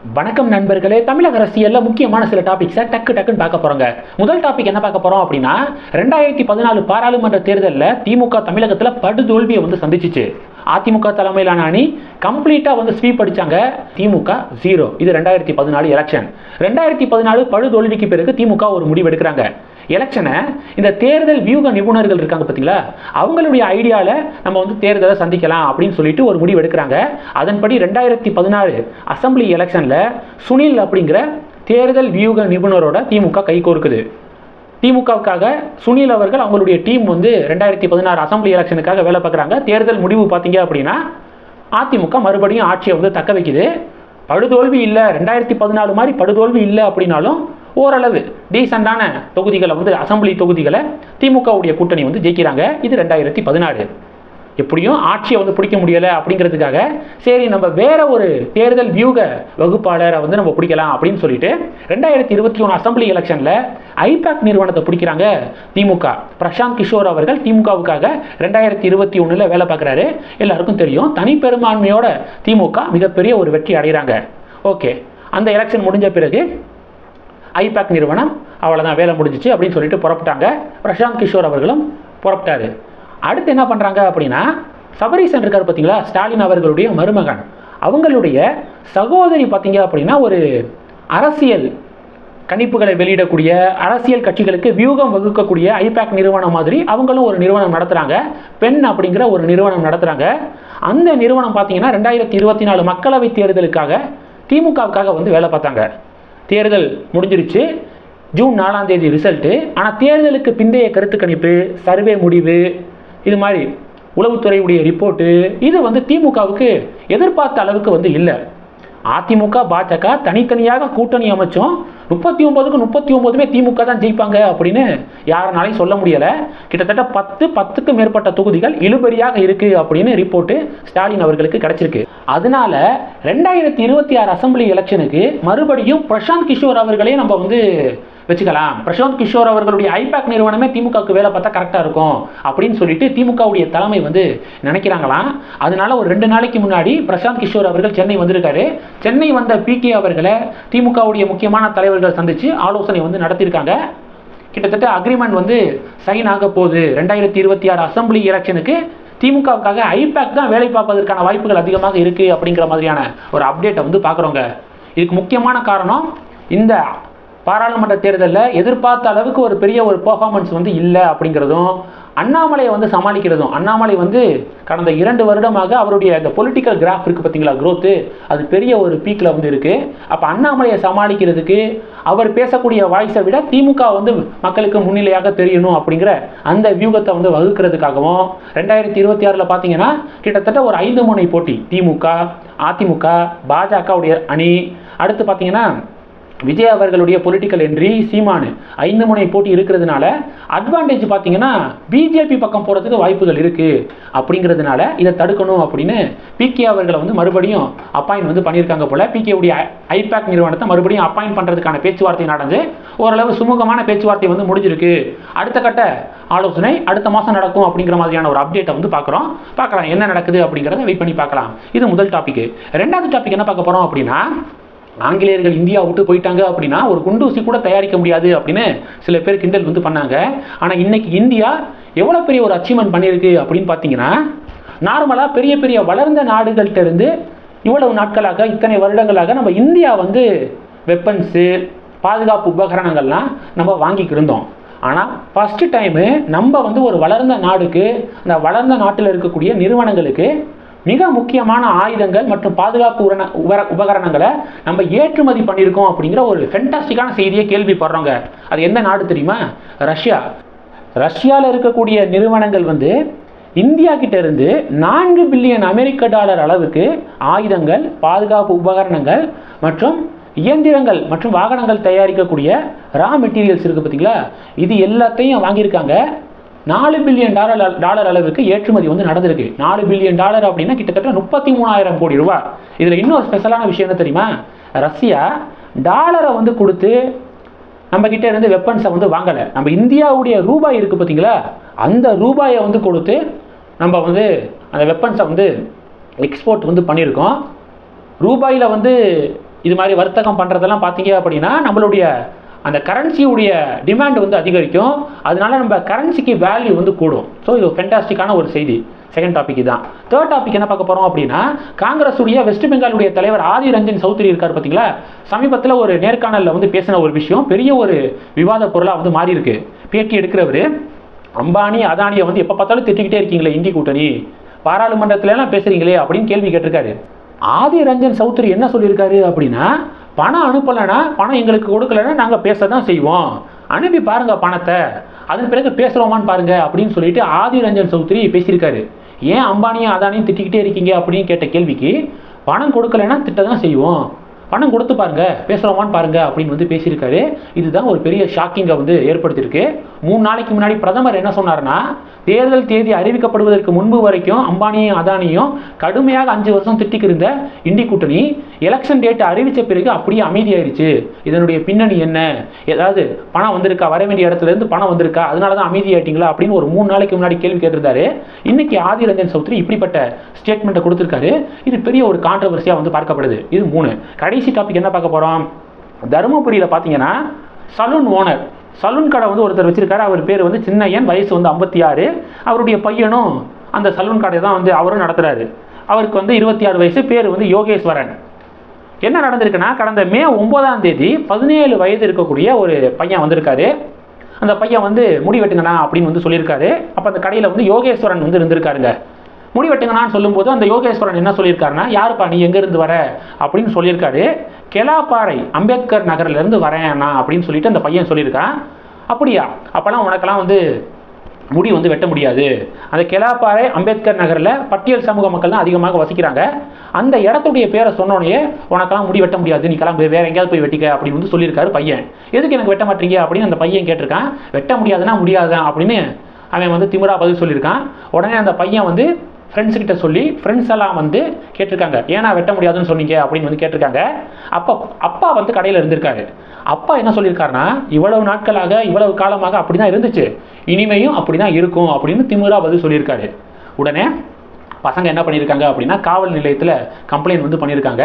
வணக்கம் நண்பர்களே தமிழக அரசியலில் முக்கியமான சில டாபிக்ஸை டக்கு டக்குன்னு பார்க்க போகிறோங்க முதல் டாபிக் என்ன பார்க்க போகிறோம் அப்படின்னா ரெண்டாயிரத்தி பதினாலு பாராளுமன்ற தேர்தலில் திமுக தமிழகத்தில் படுதோல்வியை வந்து சந்திச்சிச்சு. அதிமுக தலைமையிலான அணி கம்ப்ளீட்டாக வந்து ஸ்வீப் அடித்தாங்க திமுக ஜீரோ இது ரெண்டாயிரத்தி பதினாலு எலெக்ஷன் ரெண்டாயிரத்தி பதினாலு படுதோல்விக்கு பிறகு திமுக ஒரு முடிவு எடுக்கிறாங்க. எலெக்ஷனை இந்த தேர்தல் வியூக நிபுணர்கள் இருக்காங்க பார்த்தீங்களா அவங்களுடைய ஐடியாவில் நம்ம வந்து தேர்தலை சந்திக்கலாம் அப்படின்னு சொல்லிட்டு ஒரு முடிவு எடுக்கிறாங்க. அதன்படி ரெண்டாயிரத்தி பதினாறு அசம்பிளி எலெக்ஷனில் சுனில் அப்படிங்கிற தேர்தல் வியூக நிபுணரோட திமுக கை கோர்க்குது. திமுகவுக்காக சுனில் அவர்கள் அவங்களுடைய டீம் வந்து ரெண்டாயிரத்தி பதினாறு அசம்பிளி எலெக்ஷனுக்காக வேலை பார்க்குறாங்க. தேர்தல் முடிவு பார்த்தீங்க அப்படின்னா அதிமுக மறுபடியும் ஆட்சியை வந்து தக்க வைக்குது. படுதோல்வி இல்லை. ரெண்டாயிரத்தி பதினாலு மாதிரி படுதோல்வி இல்லை அப்படின்னாலும் ஓரளவு டீசெண்டான தொகுதிகளை வந்து அசம்பிளி தொகுதிகளை திமுகவுடைய கூட்டணி வந்து ஜெயிக்கிறாங்க. இது ரெண்டாயிரத்தி பதினாறு. எப்படியும் ஆட்சியை வந்து பிடிக்க முடியலை அப்படிங்கிறதுக்காக சரி நம்ம வேற ஒரு தேர்தல் வியூக வகுப்பாளரை வந்து நம்ம பிடிக்கலாம் அப்படின்னு சொல்லிட்டு ரெண்டாயிரத்தி இருபத்தி ஒன்று அசம்பிளி எலெக்ஷனில் ஐபேக் நிறுவனத்தை பிடிக்கிறாங்க திமுக. பிரசாந்த் கிஷோர் அவர்கள் திமுகவுக்காக ரெண்டாயிரத்தி இருபத்தி ஒன்றில் வேலை பார்க்குறாரு. எல்லாருக்கும் தெரியும் தனிப்பெரும்பான்மையோட திமுக மிகப்பெரிய ஒரு வெற்றி அடைகிறாங்க. ஓகே அந்த எலெக்ஷன் முடிஞ்ச பிறகு ஐபேக் நிறுவனம் அவ்வளோதான் வேலை முடிஞ்சிச்சு அப்படின்னு சொல்லிட்டு புறப்பட்டாங்க. பிரசாந்த் கிஷோர் அவர்களும் புறப்பட்டாரு. அடுத்து என்ன பண்ணுறாங்க அப்படின்னா சபரீசன் இருக்கார் பார்த்தீங்களா? ஸ்டாலின் அவர்களுடைய மருமகன். அவங்களுடைய சகோதரி பார்த்தீங்க அப்படின்னா ஒரு அரசியல் கணிப்புகளை வெளியிடக்கூடிய அரசியல் கட்சிகளுக்கு வியூகம் வகுக்கக்கூடிய ஐபேக் நிறுவனம் மாதிரி அவங்களும் ஒரு நிறுவனம் நடத்துகிறாங்க பெண் அப்படிங்கிற ஒரு நிறுவனம் நடத்துகிறாங்க அந்த நிறுவனம் பார்த்தீங்கன்னா ரெண்டாயிரத்தி இருபத்தி நாலு மக்களவைத் தேர்தலுக்காக திமுகவுக்காக வந்து வேலை பார்த்தாங்க. தேர்தல் முடிஞ்சிருச்சு. ஜூன் நாலாம் தேதி ரிசல்ட்டு ஆனால் தேர்தலுக்கு பிந்தைய கருத்து கணிப்பு சர்வே முடிவு இது மாதிரி உளவுத்துறையுடைய ரிப்போர்ட்டு இது வந்து திமுகவுக்கு எதிர்பார்த்த அளவுக்கு வந்து இல்லை. அதிமுக பாஜக தனித்தனியாக கூட்டணி அமைச்சோம். முப்பத்தி ஒன்பதுக்கு முப்பத்தி ஒன்பதுமே திமுக தான் ஜெயிப்பாங்க அப்படின்னு யாருனாலையும் சொல்ல முடியலை. கிட்டத்தட்ட பத்து பத்துக்கும் மேற்பட்ட தொகுதிகள் இழுபறியாக இருக்குது அப்படின்னு ரிப்போர்ட்டு ஸ்டாலின் அவர்களுக்கு கிடைச்சிருக்கு. அதனால ரெண்டாயிரத்தி இருபத்தி ஆறு அசம்பிளி எலெக்ஷனுக்கு மறுபடியும் பிரசாந்த் கிஷோர் அவர்களே நம்ம வந்து வச்சுக்கலாம். பிரசாந்த் கிஷோர் அவர்களுடைய ஐபேக் நிறுவனமே திமுகவுக்கு வேலை பார்த்தா கரெக்டாக இருக்கும் அப்படின்னு சொல்லிட்டு திமுகவுடைய தலைமை வந்து நினைக்கிறாங்களாம். அதனால ஒரு ரெண்டு நாளைக்கு முன்னாடி பிரசாந்த் கிஷோர் அவர்கள் சென்னை வந்திருக்காரு. சென்னை வந்த பிகே அவர்களை திமுகவுடைய முக்கியமான தலைவர்கள் சந்திச்சு ஆலோசனை வந்து நடத்தியிருக்காங்க. கிட்டத்தட்ட அக்ரிமெண்ட் வந்து சைன் ஆக போகுது. ரெண்டாயிரத்தி இருபத்தி ஆறு அசம்பிளி எலெக்ஷனுக்கு திமுகவுக்காக ஐபேக் தான் வேலை பார்ப்பதற்கான வாய்ப்புகள் அதிகமாக இருக்குது அப்படிங்கிற மாதிரியான ஒரு அப்டேட்டை வந்து பார்க்குறோங்க. இதுக்கு முக்கியமான காரணம் இந்த பாராளுமன்ற தேர்தலில் எதிர்பார்த்த அளவுக்கு ஒரு பெரிய ஒரு பெர்ஃபார்மன்ஸ் வந்து இல்லை அப்படிங்கிறதும் அண்ணாமலையை வந்து சமாளிக்கிறதும் அண்ணாமலை வந்து கடந்த இரண்டு வருடமாக அவருடைய இந்த பொலிட்டிக்கல் கிராஃப் இருக்குது பார்த்தீங்களா க்ரோத்து அது பெரிய ஒரு பீக்கில் வந்து இருக்குது அப்போ அண்ணாமலையை சமாளிக்கிறதுக்கு அவர் பேசக்கூடிய வாய்ஸை விட திமுக வந்து மக்களுக்கு முன்னிலையாக தெரியணும் அப்படிங்கிற அந்த வியூகத்தை வந்து வகுக்கிறதுக்காகவும் ரெண்டாயிரத்தி இருபத்தி ஆறில் பார்த்தீங்கன்னா கிட்டத்தட்ட ஒரு ஐந்து முனை போட்டி திமுக அதிமுக பாஜகவுடைய அணி. அடுத்து பார்த்தீங்கன்னா விஜய் அவர்களுடைய பொலிட்டிக்கல் என்ட்ரி சீமானு. ஐந்து முனை போட்டி இருக்கிறதுனால அட்வான்டேஜ் பார்த்தீங்கன்னா பிஜேபி பக்கம் போகிறதுக்கு வாய்ப்புகள் இருக்குது அப்படிங்கிறதுனால இதை தடுக்கணும் அப்படின்னு பிகே அவர்களை வந்து மறுபடியும் அப்பாயின்ட் வந்து பண்ணியிருக்காங்க போல பிகேவுடைய ஐபேக் நிறுவனத்தை மறுபடியும் அப்பாயின்ட் பண்ணுறதுக்கான பேச்சுவார்த்தை நடந்து ஓரளவு சுமூகமான பேச்சுவார்த்தை வந்து முடிஞ்சிருக்கு. அடுத்த கட்ட ஆலோசனை அடுத்த மாதம் நடக்கும் அப்படிங்கிற மாதிரியான ஒரு அப்டேட்டை வந்து பார்க்குறோம் பார்க்கலாம் என்ன நடக்குது அப்படிங்கிறத வெயிட் பண்ணி பார்க்கலாம் இது முதல் டாபிக் ரெண்டாவது டாபிக் என்ன பார்க்க போகிறோம் அப்படின்னா ஆங்கிலேயர்கள் இந்தியா விட்டு போயிட்டாங்க அப்படின்னா ஒரு குண்டூசி கூட தயாரிக்க முடியாது அப்படின்னு சில பேர் கிண்டல் வந்து பண்ணாங்க. ஆனால் இன்னைக்கு இந்தியா எவ்வளோ பெரிய ஒரு அச்சீவ்மெண்ட் பண்ணியிருக்கு அப்படின்னு பார்த்தீங்கன்னா நார்மலாக பெரிய பெரிய வளர்ந்த நாடுகள்கிட்ட இருந்து இவ்வளவு நாட்களாக இத்தனை வருடங்களாக நம்ம இந்தியா வந்து வெப்பன்ஸு பாதுகாப்பு உபகரணங்கள்லாம் நம்ம வாங்கிக்கிட்டு இருந்தோம். ஆனால் ஃபஸ்ட்டு டைமு நம்ம வந்து ஒரு வளர்ந்த நாடுக்கு அந்த வளர்ந்த நாட்டில் இருக்கக்கூடிய நிறுவனங்களுக்கு மிக முக்கியமான ஆயுதங்கள் மற்றும் பாதுகாப்பு உரண உபர உபகரணங்களை நம்ம ஏற்றுமதி பண்ணியிருக்கோம் அப்படிங்கிற ஒரு ஃபென்டாஸ்டிக்கான செய்தியை கேள்விப்படுறோங்க. அது எந்த நாடு தெரியுமா? ரஷ்யா. ரஷ்யாவில் இருக்கக்கூடிய நிறுவனங்கள் வந்து இந்தியா கிட்ட இருந்து நான்கு பில்லியன் அமெரிக்க டாலர் அளவுக்கு ஆயுதங்கள் பாதுகாப்பு உபகரணங்கள் மற்றும் இயந்திரங்கள் மற்றும் வாகனங்கள் தயாரிக்கக்கூடிய ரா மெட்டீரியல்ஸ் இருக்குது பார்த்தீங்களா இது எல்லாத்தையும் வாங்கியிருக்காங்க. நாலு பில்லியன் டாலர் டாலர் அளவுக்கு ஏற்றுமதி வந்து நடந்திருக்கு. நாலு பில்லியன் டாலர் அப்படின்னா கிட்டத்தட்ட முப்பத்தி மூணாயிரம் கோடி ரூபாய். இதில் இன்னொரு ஸ்பெஷலான விஷயம் என்ன தெரியுமா? ரஷ்யா டாலரை வந்து கொடுத்து நம்ம கிட்ட இருந்து வெப்பன்ஸை வந்து வாங்கலை. நம்ம இந்தியாவுடைய ரூபாய் இருக்குது பார்த்தீங்களா அந்த ரூபாயை வந்து கொடுத்து நம்ம வந்து அந்த வெப்பன்ஸை வந்து எக்ஸ்போர்ட் வந்து பண்ணியிருக்கோம். ரூபாயில் வந்து இது மாதிரி வர்த்தகம் பண்ணுறதெல்லாம் பார்த்தீங்க அப்படின்னா நம்மளுடைய அந்த கரன்சியுடைய டிமாண்ட் வந்து அதிகரிக்கும். அதனால நம்ம கரன்சிக்கு வேல்யூ வந்து கூடும். ஸோ இது ஃபென்டாஸ்டிக்கான ஒரு செய்தி. செகண்ட் டாபிக் தான் தேர்ட் டாபிக் என்ன பார்க்க போகிறோம் அப்படின்னா காங்கிரஸுடைய வெஸ்ட் பெங்காலுடைய தலைவர் ஆதி ரஞ்சன் சௌத்ரி இருக்கார் பார்த்தீங்களா சமீபத்தில் ஒரு நேர்காணலில் வந்து பேசின ஒரு விஷயம் பெரிய ஒரு விவாத பொருளாக வந்து மாறி இருக்கு பேட்டி எடுக்கிறவர் அம்பானி அதானியை வந்து எப்போ பார்த்தாலும் திட்டிக்கிட்டே இருக்கீங்களே இந்தி கூட்டணி. பாராளுமன்றத்திலலாம் பேசுகிறீங்களே அப்படின்னு கேள்வி கேட்டிருக்காரு. ஆதி ரஞ்சன் சௌத்ரி என்ன சொல்லியிருக்காரு அப்படின்னா பணம் அனுப்பலைன்னா பணம் எங்களுக்கு கொடுக்கலன்னா நாங்கள் பேச தான் செய்வோம். அனுப்பி பாருங்க பணத்தை. அதன் பிறகு பேசுகிறோமான்னு பாருங்கள் அப்படின்னு சொல்லிட்டு ஆதி ரஞ்சன் சௌத்ரி பேசியிருக்காரு. ஏன் அம்பானியும் அதானியும் திட்டிக்கிட்டே இருக்கீங்க அப்படின்னு கேட்ட கேள்விக்கு பணம் கொடுக்கலைன்னா திட்ட தான் செய்வோம். பணம் கொடுத்து பாருங்க பேசுகிறோமான்னு பாருங்க அப்படின்னு வந்து பேசியிருக்காரு. இதுதான் ஒரு பெரிய ஷாக்கிங்கை வந்து ஏற்படுத்தியிருக்கு. மூணு நாளைக்கு முன்னாடி பிரதமர் என்ன சொன்னார்னா தேர்தல் தேதி அறிவிக்கப்படுவதற்கு முன்பு வரைக்கும் அம்பானியும் அதானியும் கடுமையாக அஞ்சு வருஷம் திட்டிக்கிருந்த இண்டி கூட்டணி எலெக்ஷன் டேட் அறிவித்த பிறகு அப்படியே அமைதியாயிருச்சு. இதனுடைய பின்னணி என்ன? ஏதாவது பணம் வந்திருக்கா? வர வேண்டிய இடத்துல இருந்து பணம் வந்திருக்கா? அதனால தான் அமைதியாயிட்டீங்களா? அப்படின்னு ஒரு மூணு நாளைக்கு முன்னாடி கேள்வி கேட்டிருந்தாரு. இன்னைக்கு ஆதி ரஞ்சன் சௌத்ரி இப்படிப்பட்ட ஸ்டேட்மெண்ட்டை கொடுத்துருக்காரு. இது பெரிய ஒரு கான்ட்ரவர்சியாக வந்து பார்க்கப்படுது. இது மூணு. கடைசி டாபிக் என்ன பார்க்க போகிறோம் தருமபுரியில் பார்த்தீங்கன்னா சலூன் ஓனர் சலூன் கடை வந்து ஒருத்தர் வச்சிருக்காரு. அவர் பேர் வந்து சின்னையன் வயசு வந்து ஐம்பத்தி ஆறு அவருடைய பையனும் அந்த சலூன் கடையை தான் வந்து அவரும் நடத்துறாரு. அவருக்கு வந்து இருபத்தி ஆறு வயசு பேர் வந்து யோகேஸ்வரன். என்ன நடந்திருக்குன்னா கடந்த மே ஒன்பதாம் தேதி பதினேழு வயது இருக்கக்கூடிய ஒரு பையன் வந்திருக்காரு. அந்த பையன் வந்து முடி வெட்டுங்கண்ணா அப்படின்னு வந்து சொல்லியிருக்காரு. அப்போ அந்த கடையில் வந்து யோகேஸ்வரன் வந்து இருந்திருக்காருங்க. முடி வெட்டுங்கண்ணான்னு சொல்லும்போது அந்த யோகேஸ்வரன் என்ன சொல்லியிருக்காருன்னா யாருப்பா நீ எங்கேருந்து வர? அப்படின்னு சொல்லியிருக்காரு. கெலாப்பாறை அம்பேத்கர் நகர்லேருந்து வரேன் நான் அப்படின்னு சொல்லிட்டு அந்த பையன் சொல்லியிருக்கான். அப்படியா? அப்போலாம் உனக்கெல்லாம் வந்து முடி வந்து வெட்ட முடியாது. அந்த கெலாப்பாறை அம்பேத்கர் நகரில் பட்டியல் சமூக மக்கள் தான் அதிகமாக வசிக்கிறாங்க. அந்த இடத்துடைய பேரை சொன்னோடனே உனக்கெல்லாம் முடி வெட்ட முடியாது. நீ கிளம்பு வேற எங்கேயாவது போய் வெட்டிக்க அப்படின்னு வந்து சொல்லியிருக்காரு பையன். எதுக்கு எனக்கு வெட்ட மாட்டீங்க? அப்படின்னு அந்த பையன் கேட்டிருக்கான். வெட்ட முடியாதுன்னா முடியாதுதான் அப்படின்னு அவன் வந்து திமுறா பதில் சொல்லியிருக்கான். உடனே அந்த பையன் வந்து ஃப்ரெண்ட்ஸ் கிட்ட சொல்லி ஃப்ரெண்ட்ஸ் எல்லாம் வந்து கேட்டிருக்காங்க. ஏன்னா வெட்ட முடியாதுன்னு சொன்னீங்க? அப்படின்னு வந்து கேட்டிருக்காங்க. அப்பா அப்பா வந்து கடையில் இருந்திருக்காரு. அப்பா என்ன சொல்லியிருக்காருன்னா இவ்வளவு நாட்களாக இவ்வளவு காலமாக அப்படி தான் இருந்துச்சு. இனிமையும் அப்படி தான் இருக்கும் அப்படின்னு திமுரா பதில் சொல்லியிருக்காரு. உடனே பசங்க என்ன பண்ணியிருக்காங்க அப்படின்னா காவல் நிலையத்தில் கம்ப்ளைண்ட் வந்து பண்ணியிருக்காங்க.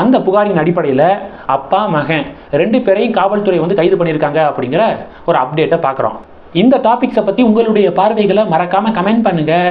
அந்த புகாரின் அடிப்படையில் அப்பா மகன் ரெண்டு பேரையும் காவல்துறை வந்து கைது பண்ணியிருக்காங்க அப்படிங்கிற ஒரு அப்டேட்டை பார்க்குறோம். இந்த டாபிக்ஸை பற்றி உங்களுடைய பார்வைகளை மறக்காமல் கமெண்ட் பண்ணுங்கள்